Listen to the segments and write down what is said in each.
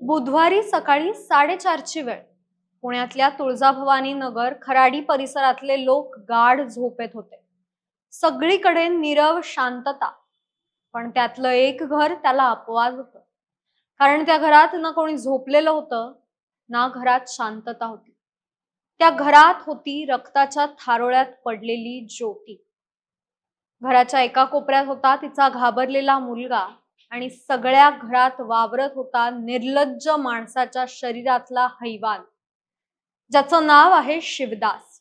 बुधवारी सकाळी साडेचारची वेळ. पुण्यातल्या तुळजाभवानी नगर खराडी परिसरातले लोक गाढ झोपेत होते. सगळीकडे नीरव शांतता. पण त्यातलं एक घर त्याला अपवाद होत. कारण त्या घरात ना कोणी झोपलेलं होतं ना घरात शांतता होती. त्या घरात होती रक्ताच्या थारोळ्यात पडलेली ज्योती. घराच्या एका कोपऱ्यात होता तिचा घाबरलेला मुलगा. आणि सगळ्या घरात वावरत होता निर्लज्ज माणसाच्या शरीरातला हैवान ज्याचं नाव आहे शिवदास.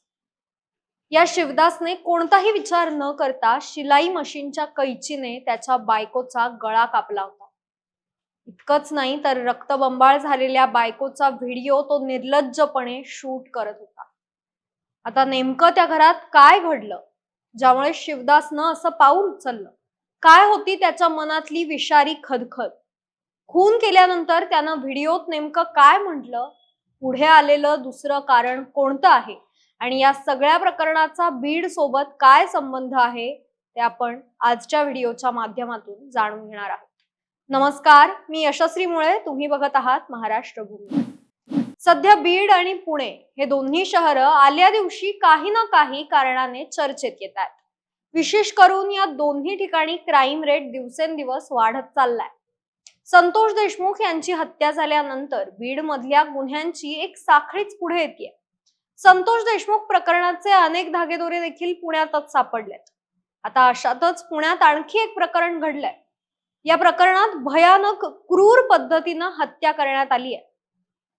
या शिवदासने कोणताही विचार न करता शिलाई मशीनच्या कैचीने त्याच्या बायकोचा गळा कापला होता. इतकंच नाही तर रक्तबंबाळ झालेल्या बायकोचा व्हिडिओ तो निर्लज्जपणे शूट करत होता. आता नेमकं त्या घरात काय घडलं? ज्यामुळे शिवदासनं असं पाऊल उचललं. काय होती त्याच्या मनातली विषारी खदखद? खून केल्यानंतर त्यानं व्हिडिओत नेमकं काय म्हटलं? पुढे आलेलं दुसरं कारण कोणतं आहे? आणि या सगळ्या प्रकरणाचा बीड सोबत काय संबंध आहे? ते आपण आजच्या व्हिडिओच्या माध्यमातून जाणून घेणार आहोत. नमस्कार मी यशस्वी मुळे. तुम्ही बघत आहात महाराष्ट्र भूमी सध्या बीड आणि पुणे हे दोन्ही शहरं आल्या दिवशी काही ना काही कारणाने चर्चेत येत आहेत विशेष करून या दोन्ही ठिकाणी क्राईम रेट दिवसेंदिवस वाढत चाललाय. संतोष देशमुख यांची हत्या झाल्यानंतर बीड मधल्या गुन्ह्यांची एक साखळीच पुढे येते संतोष देशमुख प्रकरणाचे अनेक धागेदोरे देखील पुण्यातच सापडलेत. आता अशातच पुण्यात आणखी एक प्रकरण घडलंय. या प्रकरणात भयानक क्रूर पद्धतीनं हत्या करण्यात आली आहे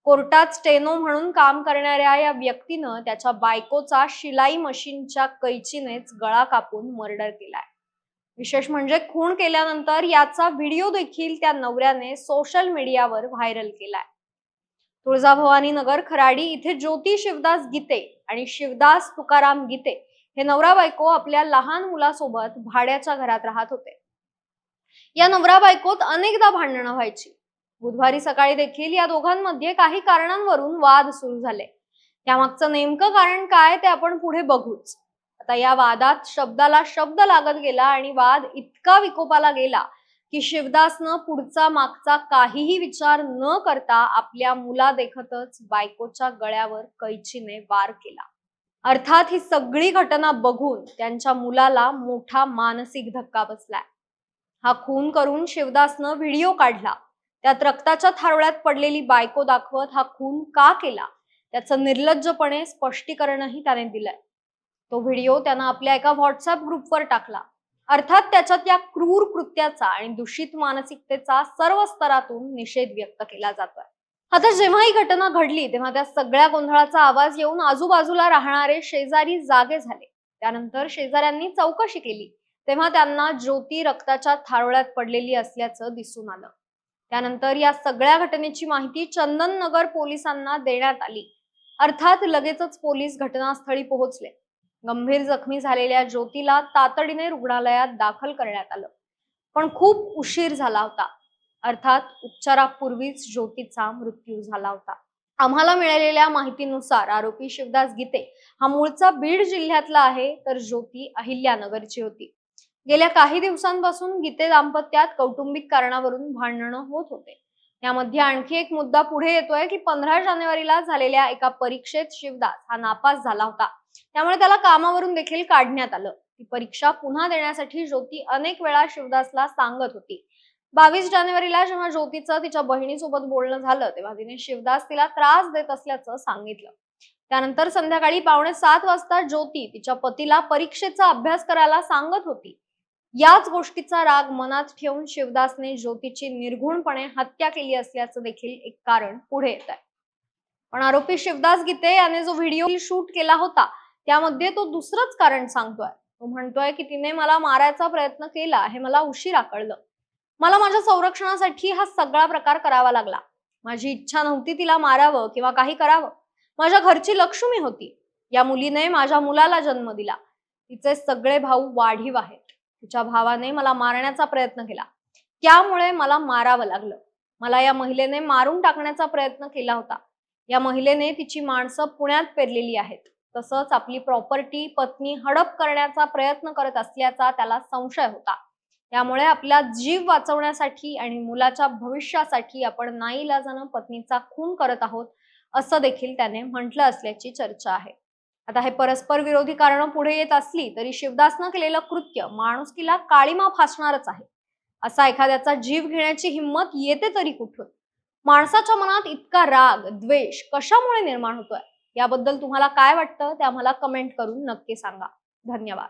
कोर्टात स्टेनो म्हणून काम करणाऱ्या या व्यक्तीनं त्याच्या बायकोचा शिलाई मशीनच्या कैचीनेच गळा कापून मर्डर केलाय. विशेष म्हणजे खून केल्यानंतर याचा व्हिडिओ देखील त्या नवऱ्याने सोशल मीडियावर व्हायरल केलाय. तुळजाभवानी नगर खराडी इथे ज्योती शिवदास गीते आणि शिवदास तुकाराम गीते हे नवरा बायको आपल्या लहान मुलासोबत भाड्याच्या घरात राहत होते. या नवरा बायकोत अनेकदा भांडणं व्हायची. बुधवारी सकाळी देखील या दोघांमध्ये काही कारणांवरून वाद सुरू झाले. त्यामागचं नेमकं कारण काय ते आपण पुढे बघूच. आता या वादात शब्दाला शब्द लागत गेला आणि वाद इतका विकोपाला गेला की शिवदासनं पुढचा मागचा काहीही विचार न करता आपल्या मुला देखतच बायकोच्या गळ्यावर कैचीने वार केला. अर्थात ही सगळी घटना बघून त्यांच्या मुलाला मोठा मानसिक धक्का बसलाय. हा खून करून शिवदासनं व्हिडिओ काढला. त्यात रक्ताच्या थारोळ्यात पडलेली बायको दाखवत हा खून का केला? त्याचं निर्लज्जपणे स्पष्टीकरणही त्याने दिलंय. तो व्हिडिओ त्यानं आपल्या एका व्हॉट्सअप ग्रुपवर टाकला. अर्थात त्याच्यात या क्रूर कृत्याचा आणि दूषित मानसिकतेचा सर्व स्तरातून निषेध व्यक्त केला जातोय. आता जेव्हा ही घटना घडली तेव्हा त्या सगळ्या गोंधळाचा आवाज येऊन आजूबाजूला राहणारे शेजारी जागे झाले. त्यानंतर शेजाऱ्यांनी चौकशी केली. तेव्हा त्यांना ज्योती रक्ताच्या थारोळ्यात पडलेली असल्याचं दिसून आलं. त्यानंतर या सगळ्या घटनेची माहिती चंदननगर पोलिसांना देण्यात आली. अर्थात लगेचच पोलीस घटनास्थळी पोहोचले. गंभीर जखमी झालेल्या ज्योतीला तातडीने रुग्णालयात दाखल करण्यात आलं. पण खूप उशीर झाला होता. अर्थात उपचारापूर्वीच ज्योतीचा मृत्यू झाला होता. आम्हाला मिळालेल्या माहितीनुसार आरोपी शिवदास गीते हा मूळचा बीड जिल्ह्यातला आहे तर ज्योती अहिल्यानगरची होती. गेल्या काही दिवसांपासून गीते दाम्पत्यात कौटुंबिक कारणावरून भांडणं होत होते. यामध्ये आणखी एक मुद्दा पुढे येतोय की पंधरा जानेवारीला झालेल्या एका परीक्षेत शिवदास हा नापास झाला होता. त्यामुळे त्याला कामावरून देखील काढण्यात आलं. ती परीक्षा पुन्हा देण्यासाठी ज्योती अनेक वेळा शिवदासला सांगत होती. बावीस जानेवारीला जेव्हा ज्योतीचं तिच्या बहिणीसोबत बोलणं झालं तेव्हा तिने शिवदास तिला त्रास देत असल्याचं सांगितलं. त्यानंतर संध्याकाळी पावणे सात वाजता ज्योती तिच्या पतीला परीक्षेचा अभ्यास करायला सांगत होती. याच गोष्टीचा राग मनात ठेवून शिवदासने ज्योतीची निर्घुणपणे हत्या केली असल्याचं देखील एक कारण पुढे येत आहे. पण आरोपी शिवदास गीते याने जो व्हिडिओ शूट केला होता त्यामध्ये तो दुसरंच कारण सांगतोय. तो म्हणतोय की तिने मला मारायचा प्रयत्न केला हे मला उशिरा कळलं. मला माझ्या संरक्षणासाठी हा सगळा प्रकार करावा लागला. माझी इच्छा नव्हती तिला मारावं किंवा काही करावं. माझ्या घरची लक्ष्मी होती. या मुलीने माझ्या मुलाला जन्म दिला. तिचे सगळे भाऊ वाढीव आहेत. तिच्या भावाने मला मारण्याचा प्रयत्न केला. त्यामुळे मला मारावं लागलं. मला या महिलेने मारून टाकण्याचा प्रयत्न केला होता. या महिलेने तिची माणसं पुण्यात पेरलेली आहेत. तसंच आपली प्रॉपर्टी पत्नी हडप करण्याचा प्रयत्न करत असल्याचा त्याला संशय होता. त्यामुळे आपला जीव वाचवण्यासाठी आणि मुलाच्या भविष्यासाठी आपण नाईलाजानं पत्नीचा खून करत आहोत असं देखील त्याने म्हटलं असल्याची चर्चा आहे. आता हे परस्पर विरोधी कारण पुढे येत असली तरी शिवदासनं केलेलं कृत्य माणुसकीला काळीमा फासणारच आहे. असा एखाद्याचा जीव घेण्याची हिंमत येते तरी कुठून? माणसाच्या मनात इतका राग द्वेष कशामुळे निर्माण होतोय? याबद्दल तुम्हाला काय वाटतं ते आम्हाला कमेंट करून नक्की सांगा. धन्यवाद.